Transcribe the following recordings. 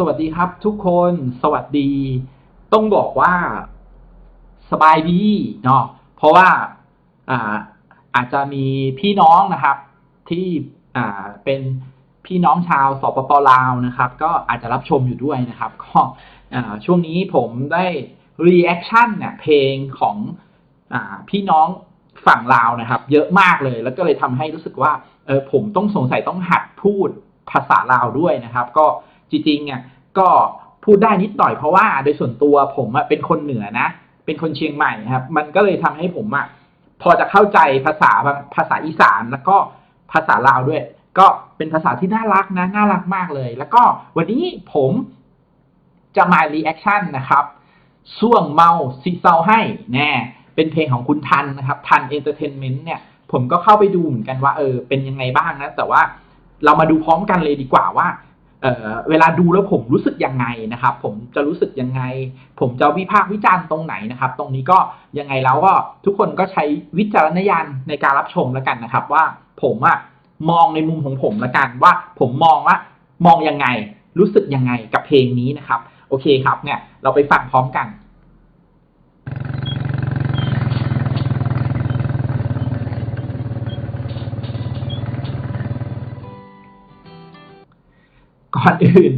สวัสดีครับทุกคนสวัสดี ต้องบอกว่าสบายดีเนาะเพราะว่าอ่าอาจจะมีพี่น้องนะครับ ที่อ่าเป็นพี่น้องชาวสปปลาวนะครับ ก็อาจจะรับชมอยู่ด้วยนะครับ ก็ช่วงนี้ผมได้รีแอคชั่นเนี่ยเพลงของอพี่น้องฝั่งลาวนะครับ เยอะมากเลย แล้วก็เลยทำให้รู้สึกว่าเออผมต้องสงสัยต้องหัดพูดภาษาลาวด้วยนะครับ ก็ จริงๆอะก็พูดได้นิดหน่อยเพราะว่าโดยส่วนตัวผมอะเป็นคนเหนือนะ เป็นคนเชียงใหม่ครับ มันก็เลยทำให้ผมอะพอจะเข้าใจภาษาบางภาษาอีสานแล้วก็ภาษาลาวด้วย ก็เป็นภาษาที่น่ารักนะน่ารักมากเลย แล้วก็วันนี้ผมจะมารีแอคชั่นนะครับส่วงเมาซิเซาให้แน่เป็นเพลงของคุณทันนะครับทันเอนเตอร์เทนเมนต์เนี่ย ผมก็เข้าไปดูเหมือนกันว่าเออเป็นยังไงบ้างนะ แต่ว่าเรามาดูพร้อมกันเลยดีกว่าว่า เเวลาดูแล้วผมรู้สึกยังไงนะครับ ผมจะรู้สึกยังไง ผมจะวิพากษ์วิจารณ์ตรงไหนนะครับ ตรงนี้ก็ยังไงแล้วก็ทุกคนก็ใช้วิจารณญาณในการรับชมแล้วกันนะครับ ว่าผมอะมองในมุมของผมแล้วกันว่าผมมองว่ามองยังไง รู้สึกยังไงกับเพลงนี้นะครับ โอเคครับเนี่ยเราไปฟังพร้อมกัน อนอื่น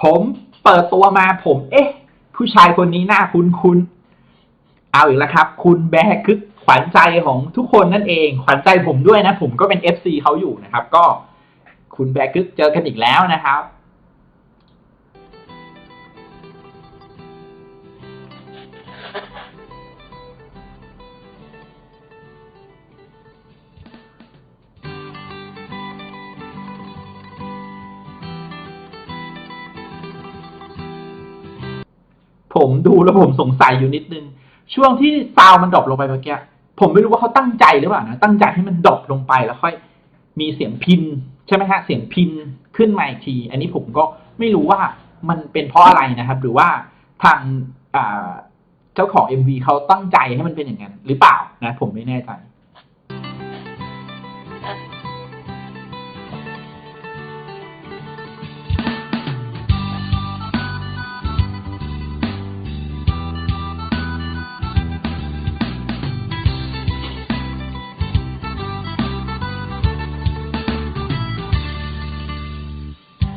ผมเปิดตัวมาผม เอ๊ะ ผู้ชายคนนี้หน้าคุ้นคุ้นเอาอีกแล้วครับ คุณแบร์คึกขวัญใจของทุกคนนั่นเอง ขวัญใจผมด้วยนะ ผมก็เป็น FC เขาอยู่นะครับ ก็คุณแบร์คึกเจอกันอีกแล้วนะครับ ผมดูแล้วผมสงสัยอยู่นิดนึง ช่วงที่ซาวมันดรอปลงไปเมื่อกี้ผมไม่รู้ว่าเขาตั้งใจหรือเปล่านะตั้งใจให้มันดรอปลงไปแล้วค่อย มีเสียงพินใช่ไหมฮะเสียงพินขึ้นมาอีกที อันนี้ผมก็ไม่รู้ว่ามันเป็นเพราะอะไรนะครับ หรือว่าทางเจ้าของ MV เขาตั้งใจให้มันเป็นอย่างนั้นหรือเปล่านะ ผมไม่แน่ใจ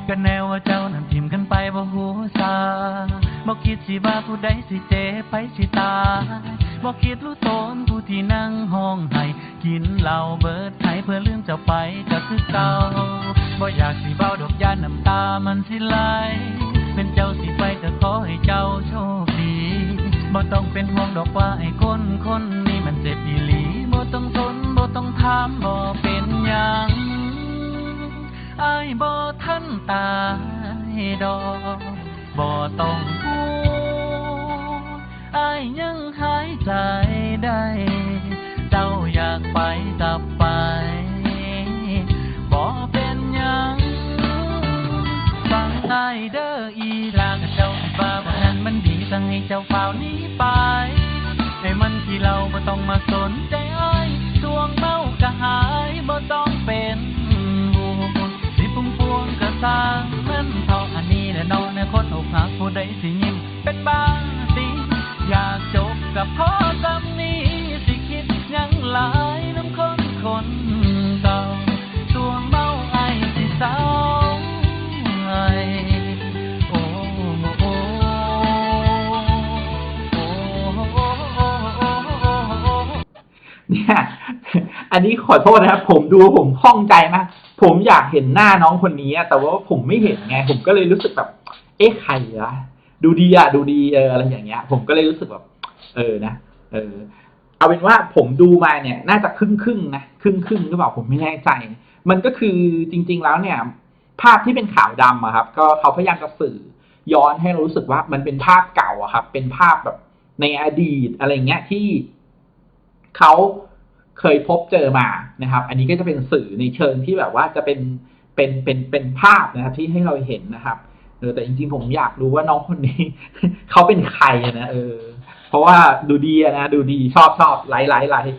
กันแนวว่าเจ้านั้นทิมกันไปบ่หูซาบ่คิดสิว่าผู้ใดสิเจ็บไปสิตายบ่คิดรู้ตนผู้ที่นั่งห้องไห้กินเหล้าเบิดไทยเพื่อลืมเจ้าไปก็คือเก่าบ่อยากสิเบ้าดอกยานน้ำตามันสิไหลเป็นเจ้าสิไปก็ขอให้เจ้าโชคดีบ่ต้องเป็นห่วงดอกว่าไอ้คนคนนี้มันเจ็บอีหลีบ่ต้องทนบ่ต้องถามบ่เป็นหยัง อายบ่ทันตายดอกบ่ต้องพูดอายยังหายใจได้ เจ้าอยากไปกลับไปบ่เป็นหยังฟังอายเด้ออีหลากเจ้าคิดว่าบ่นั้นมันดีสั่งให้เจ้าเฝ้านี้ไปให้มันที่เราบ่ต้องมาสนใจอ้ายสวงเมาก็หายบ่ต้องเป็น สร้างมันเท่าอันนี้และน้องในคนอกหักผู้ใดสิยิ้มเป็นบ้าสิอยากจบกับพ่อจำนี้สิคิดยังหลายน้ำคนคนเก่าสวงเมาไอสิเศร้าไอโอ้โอ้โอ้โอ้เนี่ยอันนี้ขอโทษนะครับ ผมดูผมคล่องใจมาก ผมอยากเห็นหน้าน้องคนนี้แต่ว่าผมไม่เห็นไง ผมก็เลยรู้สึกแบบ เอ๊ะใครอะดูดีอะดูดีเอออะไรอย่างเงี้ย ผมก็เลยรู้สึกแบบ เออนะเออ เอาเป็นว่าผมดูมาเนี่ย น่าจะครึ่งครึ่งนะครึ่งครึ่งหรือเปล่าผมไม่แน่ใจ มันก็คือจริง ๆ แล้วเนี่ย ภาพที่เป็นขาวดำอะครับ ก็เขาพยายามจะสื่อย้อนให้เรารู้สึกว่ามันเป็นภาพเก่าอะครับ เป็นภาพแบบในอดีตอะไรเงี้ยที่เขา เคยพบเจอมานะครับ อันนี้ก็จะเป็นสื่อในเชิงที่แบบว่าจะเป็นเป็นเป็นเป็นภาพนะครับที่ให้เราเห็นนะครับเออแต่จริงๆผมอยากรู้ว่าน้องคนนี้ เขาเป็นใครนะเออ เพราะว่าดูดีนะ ดูดีชอบชอบไลค์ไลค์ไลค์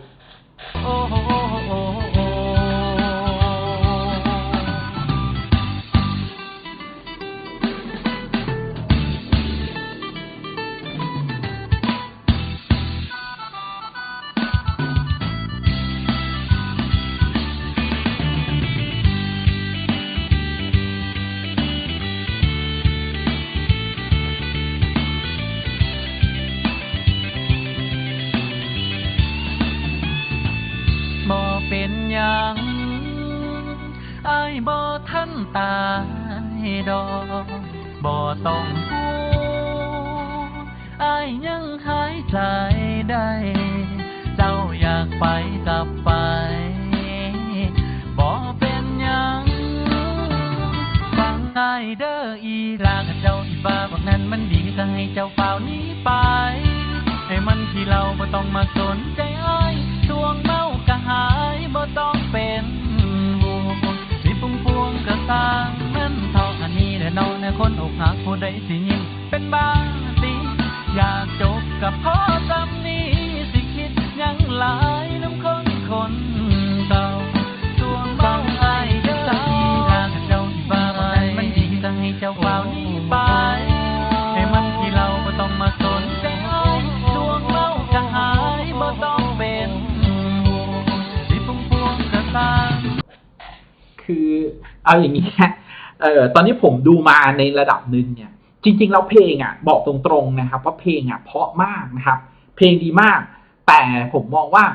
ดอกบ่ต้องพูดอายยังหายใจได้ เจ้าอยากไปกับไปบ่เป็นหยังฟังง่ายเด้ออีลากเจ้าที่บ้าบอกนั้นมันดีก็ให้เจ้าเฝ้านี้ไป ให้มันที่เราบ่ต้องมาสนใจ อันนี้แหละเนาในคนอกหักผู้ใดสิยิ้มเป็นบ้าสิอยากจบกับพ่อจำนี้สิคิดยังหลายน้ำคนคนเก่าสวงเมาไอ้เด้ออีลากับเจ้าที่บ้าบ่นั้นมันดีก็ให้เจ้าเฝ้านี้ไปให้มันที่เราบ่ต้องมาสนใจสวงเมาก็หายบ่ต้องเป็นห่วงสิพุ่งพวงก็ตาคือเอาอย่างนี้นะ เออตอนนี้ผมดูมาในระดับหนึ่งเนี่ย จริง ๆ แล้วเพลงอะ บอกตรงๆนะครับว่าเพลงอะเพราะมากนะครับ เพลงดีมาก แต่ผมมองว่า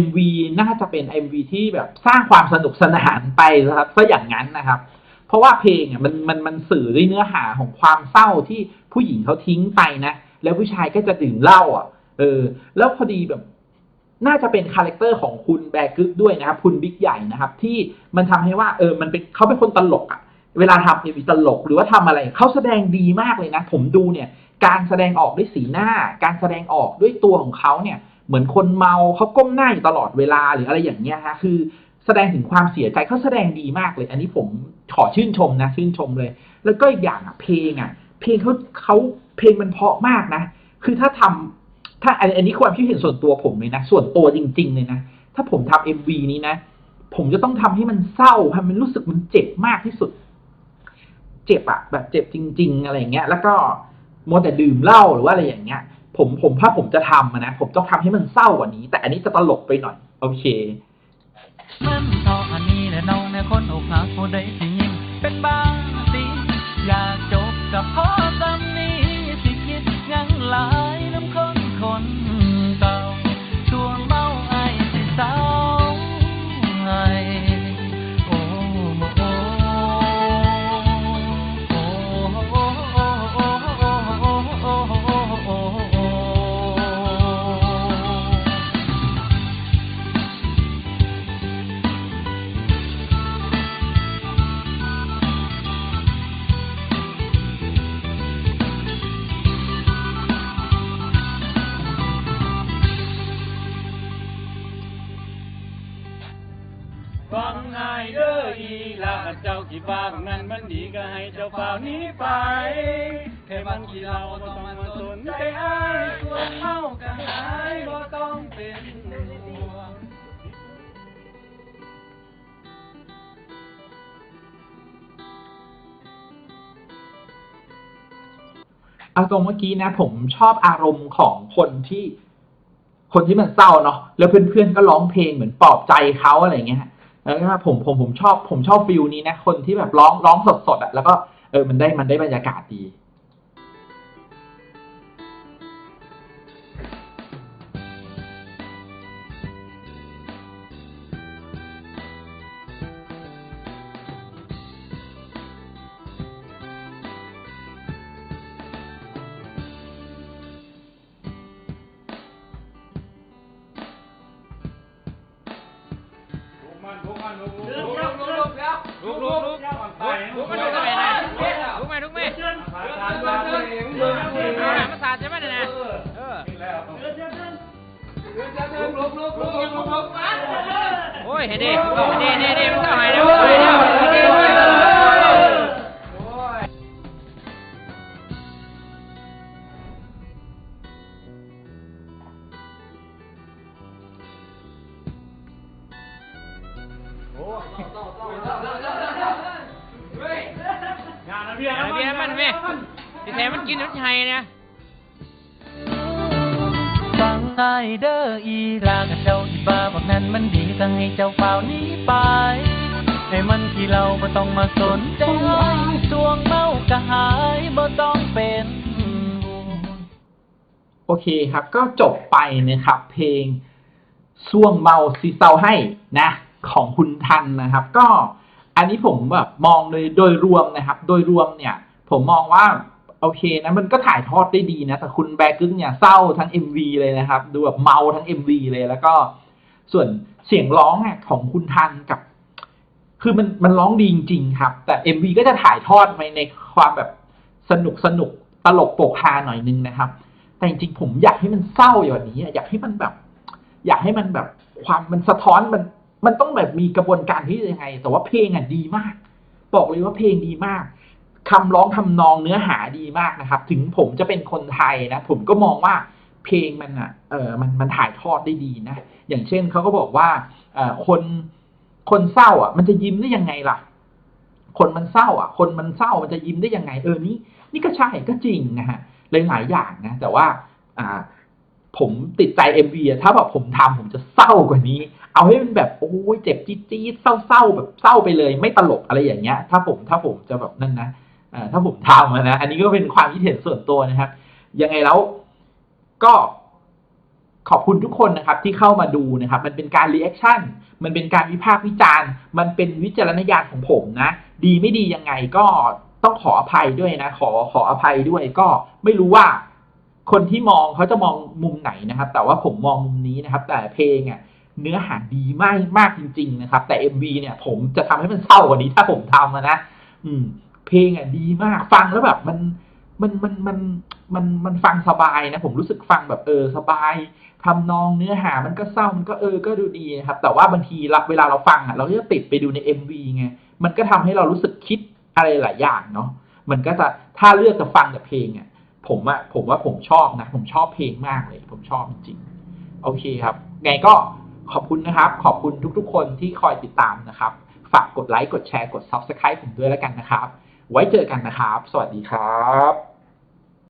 MV น่าจะเป็น MV ที่แบบสร้างความสนุกสนานไปนะครับซะอย่างนั้นนะครับ เพราะว่าเพลงอะมันมันมันสื่อด้วยเนื้อหาของความเศร้าที่ผู้หญิงเขาทิ้งไปนะ แล้วผู้ชายก็จะดื่มเหล้าอะ เออ แล้วพอดีแบบน่าจะเป็นคาแรคเตอร์ของคุณแบกึกด้วยนะครับ คุณบิ๊กใหญ่นะครับ ที่มันทำให้ว่าเออมันเป็นเขาเป็นคนตลกอะ เวลาทำเอ็มวีตลกหรือว่าทำอะไรเขาแสดงดีมากเลยนะ ผมดูเนี่ย การแสดงออกด้วยสีหน้า การแสดงออกด้วยตัวของเขาเนี่ย เหมือนคนเมาเขาก้มหน้าอยู่ตลอดเวลาหรืออะไรอย่างเงี้ยฮะคือแสดงถึงความเสียใจเขาแสดงดีมากเลย อันนี้ผมขอชื่นชมนะ ชื่นชมเลย แล้วก็อีกอย่างอะเพลงอะ เพลงเขาเขาเพลงมันเพาะมากนะ คือถ้าทำถ้าอันอันนี้ความคิดเห็นส่วนตัวผมเลยนะ ส่วนตัวจริง ๆ เลยนะ ถ้าผมทำเอ็มวีนี้นะ ผมจะต้องทำให้มันเศร้าให้มันรู้สึกมันเจ็บมากที่สุด เจ็บอะแบบเจ็บจริง ๆ อะไรอย่างเงี้ย แล้วก็มัวแต่ดื่มเหล้าหรือว่าอะไรอย่างเงี้ย ผมผมถ้าผมจะทำนะผมต้องทำให้มันเศร้ากว่านี้ แต่อันนี้จะตลกไปหน่อย โอเคมันเท่าอันนี้แหละน้องในคนอกหักผู้ใดสิยิ้มเป็นบางสิอยากจบกับพ่อจำาเจ้าขี้บ้าของนั้นมันดีก็ให้เจ้าเฝ้านี้ไปให้มันขี้เราต้องมาสนใจอ้ายส่วนเมาก็หายบ่ต้องเป็นห่วงเอาตรงเมื่อกี้นะ ผมชอบอารมณ์ของคนที่ คนที่มันเศร้าเนาะแล้วเพื่อนๆก็ร้องเพลงเหมือนปลอบใจเขาอะไรเงี้ย แล้วก็ผมผมผมชอบผมชอบฟิลนี้นะคนที่แบบร้องร้องสดๆอะแล้วก็เออมันได้มันได้บรรยากาศดี โอ้ยเฮ้ยดิเฮ้ยดิเฮ้ยดิมันเข้าหายแล้วเข้าหายแล้ว งานเบียร์เบียร์มันเว้ยที่แท้มันกินรถไฮนะฟังง่ายเด้ออีลากับเจ้าที่บ้าบอกนั้นมันดีก็ให้เจ้าเฝ้านี้ไป ให้มันที่เราบ่ต้องมาสนใจสวงเมาก็หายบ่ต้องเป็นโอเคครับก็จบไปนะครับ เพลงส่วงเมาซีเซาให้นะ ของคุณทันนะครับ ก็อันนี้ผมแบบมองโดยโดยรวมนะครับ โดยรวมเนี่ย ผมมองว่าโอเคนะมันก็ถ่ายทอดได้ดีนะ แต่คุณแบกึ้งเนี่ยเศร้าทั้ง MV เลยนะครับ ดูแบบเมาทั้ง MV เลยแล้วก็ส่วนเสียงร้องอะของคุณทันกับ คือมันมันร้องดีจริงๆครับ แต่ MV ก็จะถ่ายทอดไปในความแบบสนุกสนุกตลกโปกฮาหน่อยนึงนะครับ แต่จริงๆผมอยากให้มันเศร้าอย่างนี้อยากให้มันแบบ อยากให้มันแบบความมันสะท้อนมัน มันต้องแบบมีกระบวนการที่ยังไง แต่ว่าเพลงอะดีมาก บอกเลยว่าเพลงดีมากคำร้องทำนองเนื้อหาดีมากนะครับ ถึงผมจะเป็นคนไทยนะ ผมก็มองว่าเพลงมันอะเออมันมันถ่ายทอดได้ดีนะ อย่างเช่นเขาก็บอกว่าเออคนคนเศร้าอะ มันจะยิ้มได้ยังไงล่ะ คนมันเศร้า อะ คนมันเศร้ามันจะยิ้มได้ยังไง เออนี่นี่ก็ใช่ก็จริงนะฮะหลายๆอย่างนะ แต่ว่าอ่าผมติดใจเอ็มวีถ้าแบบผมทำผมจะเศร้ากว่านี้ เอาให้มันแบบโอ้ยเจ็บจี๊ดจี๊ดเศร้าๆแบบเศร้าไปเลย ไม่ตลกอะไรอย่างเงี้ย ถ้าผมถ้าผมจะแบบนั่นนะอถ้าผมทำนะอันนี้ก็เป็นความคิดเห็นส่วนตัวนะครับ ยังไงแล้วก็ขอบคุณทุกคนนะครับที่เข้ามาดูนะครับ มันเป็นการรีแอคชั่นมันเป็นการวิพากษ์วิจารณ์ มันเป็นวิจารณญาณของผมนะ ดีไม่ดียังไงก็ต้องขออภัยด้วยนะ ขอขออภัยด้วยก็ไม่รู้ว่า คนที่มองเขาจะมองมุมไหนนะครับ แต่ว่าผมมองมุมนี้นะครับ แต่เพลงอะ เนื้อหาดีมากมากจริง ๆ นะครับ แต่ MV เนี่ยผมจะทำให้มันเศร้ากว่านี้ถ้าผมทำนะอืม เพลงอะดีมากฟังแล้วแบบมันมันมันมันมันมันฟังสบายนะ ผมรู้สึกฟังแบบเออสบายทำนองเนื้อหามันก็เศร้ามันก็เออก็ดูดีนะครับ แต่ว่าบางทีเราเวลาเราฟังอะเราก็จะติดไปดูใน MV ไงมันก็ทำให้เรารู้สึกคิดอะไรหลายอย่างเนาะมันก็จะถ้าเลือกจะฟังแต่เพลงอะผมอะผมว่าผมชอบนะ ผมชอบเพลงมากเลย ผมชอบจริงๆโอเคครับ ไงก็ ขอบคุณนะครับ ขอบคุณทุกๆ คนที่คอยติดตามนะครับ ฝากกดไลค์ กดแชร์ กด Subscribe ผมด้วยแล้วกันนะครับ ไว้เจอกันนะครับ สวัสดีครับ